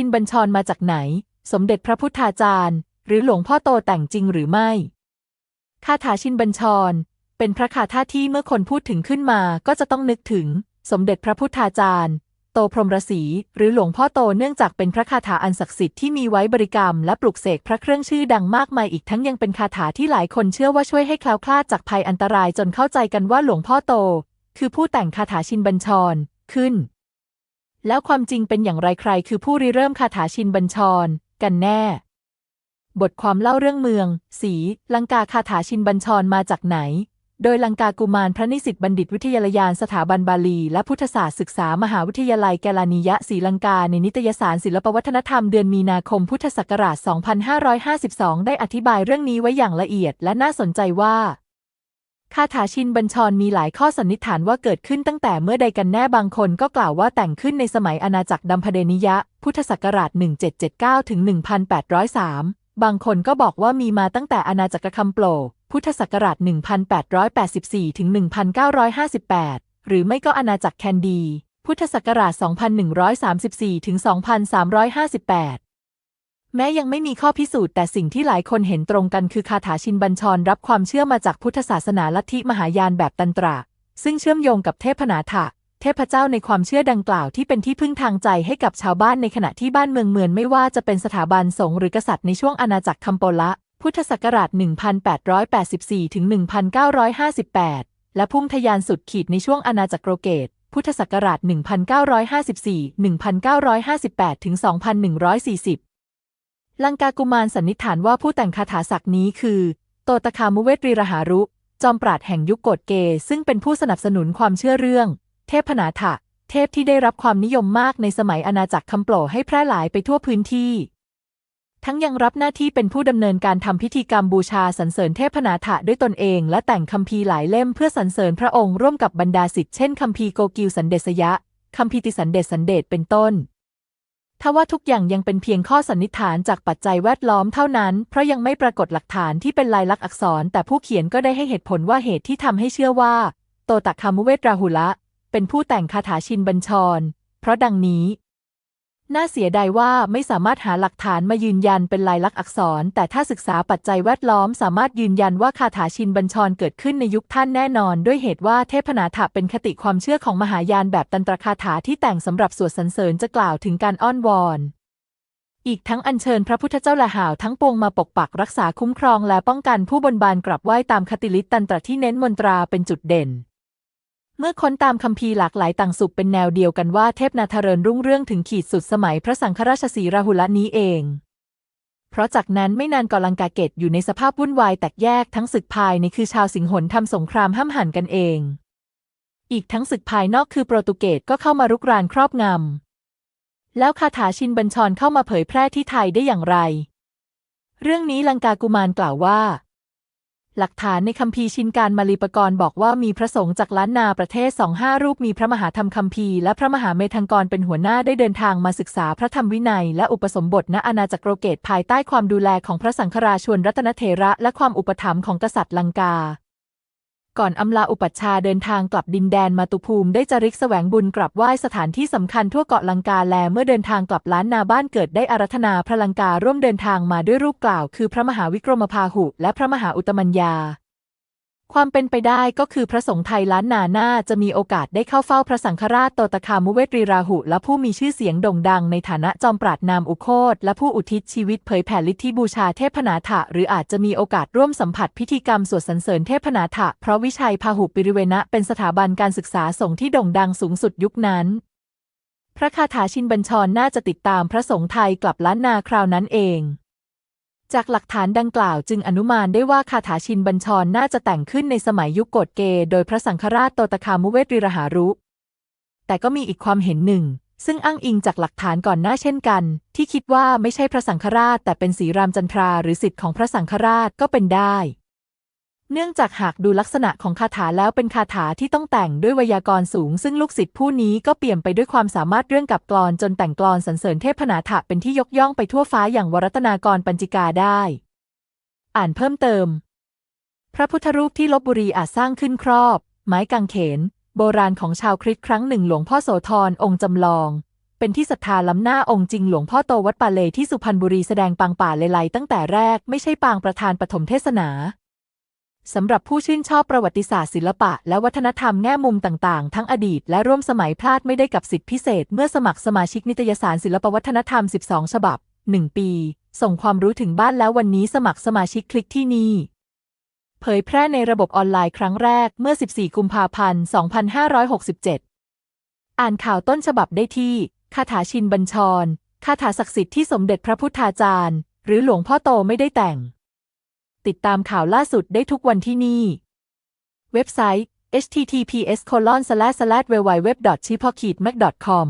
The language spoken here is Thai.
อินบัญชรมาจากไหน สมเด็จพระพุทธาจารย์ หรือหลวงพ่อโตแต่งจริงหรือไม่คาถาชินบัญชร เป็นพระคาถาที่เมื่อคนพูดถึงขึ้นมาก็จะต้องนึกถึง สมเด็จพระพุทธาจารย์ โตพรหมรศีหรือหลวงพ่อโตเนื่องจากเป็นพระคาถาอันศักดิ์สิทธิ์ที่มีไว้บริกรรมและปลุกเสกพระเครื่องชื่อดังมากมายอีกทั้งยังเป็นคาถาที่หลายคนเชื่อว่าช่วยให้แคล้วคลาดจากภัยอันตรายจนเข้าใจกันว่าหลวงพ่อโต คือผู้แต่งคาถาชินบัญชรขึ้น แล้วความจริงเป็นอย่างไรใครคือผู้ริเริ่มคาถาชินบัญชร กันแน่ บทความเล่าเรื่องเมือง สีลังกาคาถาชินบัญชรมาจากไหน โดยลังกากุมารพระนิสิตบัณฑิตวิทยาลยานสถาบันบาลี และพุทธศาสตร์ศึกษามหาวิทยาลัยแกลานียะศรีลังกาในนิตยสารศิลปวัฒนธรรมเดือนมีนาคมพุทธศักราช 2552 ได้อธิบายเรื่องนี้ไว้อย่างละเอียดและน่าสนใจว่า คาถาชินบัญชรมีหลายข้อสันนิษฐานว่าเกิดขึ้นตั้งแต่เมื่อใดกันแน่บางคนก็กล่าวว่าแต่งขึ้นในสมัยอาณาจักรดัมพเดนิยะ พุทธศักราช 1779 ถึง 1803 บางคนก็บอกว่ามีมาตั้งแต่อาณาจักรคัมโปลพุทธศักราช 1884 ถึง 1958 หรือไม่ก็อาณาจักรแคนดี พุทธศักราช 2134 ถึง 2358 แม้ยังไม่มีข้อพิสูจน์แต่สิ่งที่หลายคนเห็นตรงกันคือคาถาชินบัญชรรับความเชื่อมาจากพุทธศาสนาลัทธิมหายานแบบตันตรา ซึ่งเชื่อมโยงกับเทพนาถะเทพเจ้าในความเชื่อดังกล่าวที่เป็นที่พึ่งทางใจให้กับชาวบ้านในขณะที่บ้านเมืองเมือนไม่ว่าจะเป็นสถาบันสงฆ์หรือกษัตริย์ในช่วงอาณาจักรคัมโปละ พุทธศักราช 1884 ถึง 1958 และพุ่งทยานสุดขีดในช่วงอาณาจักรโรเกต พุทธศักราช 1954 1958 ถึง 2140 ลังกากุมารสันนิษฐานว่าผู้แต่งคาถาศักดิ์นี้คือ โตตคามุเวตรีรหารุ จอมปราดแห่งยุคโกฏเก ซึ่งเป็นผู้สนับสนุนความเชื่อเรื่อง เทพนาถะเทพที่ได้รับความนิยมมากในสมัยอาณาจักรคัมโปลให้แพร่หลายไปทั่วพื้นที่ ทั้งยังรับหน้าที่เป็นผู้ดำเนินการทำพิธีกรรมบูชาสรรเสริญเทพนาถะด้วยตนเอง และแต่งคัมภีร์หลายเล่มเพื่อสรรเสริญพระองค์ร่วมกับบรรดาศิษย์เช่นคัมภีร์โกกิวสันเดษยะคัมภีร์ติสันเดชสันเดชเป็นต้น ทว่าทุกอย่างยังเป็นเพียงข้อสันนิษฐานจากปัจจัยแวดล้อมเท่านั้น เพราะยังไม่ปรากฏหลักฐานที่เป็นลายลักษณ์อักษร แต่ผู้เขียนก็ได้ให้เหตุผลว่าเหตุที่ทำให้เชื่อว่า โตตะคามุเวตราหุละ เป็นผู้แต่งคาถาชินบัญชร เพราะดังนี้ น่าเสียดายว่าไม่สามารถหาหลักฐานมายืนยันเป็นลายลักษณ์อักษร แต่ถ้าศึกษาปัจจัยแวดล้อมสามารถยืนยันว่าคาถาชินบัญชรเกิดขึ้นในยุคท่านแน่นอน ด้วยเหตุว่าเทพนาถะเป็นคติความเชื่อของมหายานแบบตันตรคาถาที่แต่งสำหรับสวดสรรเสริญจะกล่าวถึงการอ้อนวอน อีกทั้งอัญเชิญพระพุทธเจ้าละหาวทั้งปวงมาปกปักรักษาคุ้มครองและป้องกันผู้บนบานกลับไหว้ตามคติลิตตันตรที่เน้นมนตราเป็นจุดเด่น เมื่อค้นตามคัมภีร์หลากหลายต่างสุขเป็นแนวเดียวกันว่าเทพนาทเริญรุ่งเรื่องถึงขีดสุดสมัยพระสังฆราชสีราหุลนี้เอง เพราะจากนั้นไม่นานกอลังกาเกตอยู่ในสภาพวุ่นวายแตกแยกทั้งศึกภายในคือชาวสิงหนทำสงครามห้ำหั่นกันเอง อีกทั้งศึกภายนอกคือโปรตุเกสก็เข้ามารุกรานครอบงำแล้วคาถาชินบัญชรเข้ามาเผยแพร่ที่ไทยได้อย่างไร เรื่องนี้ลังกากุมารกล่าวว่า หลักฐานในคัมภีร์ชินการมาลีปกรณ์บอกว่ามีพระสงฆ์จากล้านนาประเทศสองห้ารูปมีพระมหาธรรมคัมภีร์และพระมหาเมธังกรเป็นหัวหน้าได้เดินทางมาศึกษาพระธรรมวินัย และอุปสมบทณอาณาจักรโกรเกตภายใต้ความดูแลของพระสังฆราชวนรัตนเถระ และความอุปถัมภ์ของกษัตริย์ลังกา ก่อนอำลาอุปัชฌาย์เดินทางกลับดินแดนมาตุภูมิได้จริกแสวงบุญกลับไหว้สถานที่สำคัญทั่วเกาะลังกาแลเมื่อเดินทางกลับล้านนาบ้านเกิดได้อารัธนาพระลังการ่วมเดินทางมาด้วยรูปกล่าว คือพระมหาวิกรมพาหุ และพระมหาอุตมัญญา ความเป็นไปได้ก็คือพระสงฆ์ไทยล้านนาน่าจะมีโอกาสได้เข้าเฝ้าพระสังฆราชโตตคามุเวตรีราหุ และผู้มีชื่อเสียงโด่งดังในฐานะจอมปราดนามอุโคตและผู้อุทิศชีวิตเผยแผ่ฤทธิบูชาเทพนาถะหรืออาจจะมีโอกาสร่วมสัมผัสพิธีกรรมสวดสรรเสริญเทพนาถะเพราะวิชัยพาหุปิริเวณะเป็นสถาบันการศึกษาสงฆ์ที่โด่งดังสูงสุดยุคนั้น พระคาถาชินบัญชรน่าจะติดตามพระสงฆ์ไทยกลับล้านนาคราวนั้นเอง จากหลักฐานดังกล่าวจึงอนุมานได้ว่าคาถาชินบัญชรน่าจะแต่งขึ้นในสมัยยุคโกฎเกโดยพระสังฆราชโตตคามุเวตริรหารุ แต่ก็มีอีกความเห็นหนึ่ง ซึ่งอ้างอิงจากหลักฐานก่อนหน้าเช่นกัน ที่คิดว่าไม่ใช่พระสังฆราชแต่เป็นสีรามจันทราหรือสิทธิ์ของพระสังฆราชก็เป็นได้ เนื่องจากหากดูลักษณะของคาถาแล้วเป็นคาถาที่ต้องแต่งด้วยไวยากรณ์สูง ซึ่งลูกศิษย์ผู้นี้ก็เปี่ยมไปด้วยความสามารถเรื่องกับกลอนจนแต่งกลอนสรรเสริญเทพนาถะเป็นที่ยกย่องไปทั่วฟ้าอย่างวรัตนากรปัญจิกาได้ อ่านเพิ่มเติม พระพุทธรูปที่ลบบุรีอาจสร้างขึ้นครอบ ไม้กางเขน โบราณของชาวคริสต์ครั้งหนึ่งหลวงพ่อโสธรองค์จำลอง เป็นที่ศรัทธาล้ำหน้าองค์จริงหลวงพ่อโตวัดป่าเลที่สุพรรณบุรีแสดงปางป่าเลไลตั้งแต่แรกไม่ใช่ปางประธานปฐมเทศนา สำหรับผู้ชื่นชอบประวัติศาสตร์ศิลปะ และวัฒนธรรมแง่มุมต่างๆ ทั้งอดีตและร่วมสมัยพลาดไม่ได้กับสิทธิพิเศษ เมื่อสมัครสมาชิกนิตยสารศิลปวัฒนธรรม 12 ฉบับ 1 ปี ส่งความรู้ถึงบ้านแล้ววันนี้สมัครสมาชิกคลิกที่นี่ เผยแพร่ในระบบออนไลน์ครั้งแรกเมื่อ 14 กุมภาพันธ์ 2567 อ่านข่าวต้นฉบับได้ที่คาถาชินบัญชรคาถาศักดิ์สิทธิ์ที่สมเด็จพระพุทธาจารย์ หรือหลวงพ่อโตไม่ได้แต่ง ติดตามข่าวล่าสุดได้ทุกวันที่นี่ เว็บไซต์ https://www.chipokitmac.com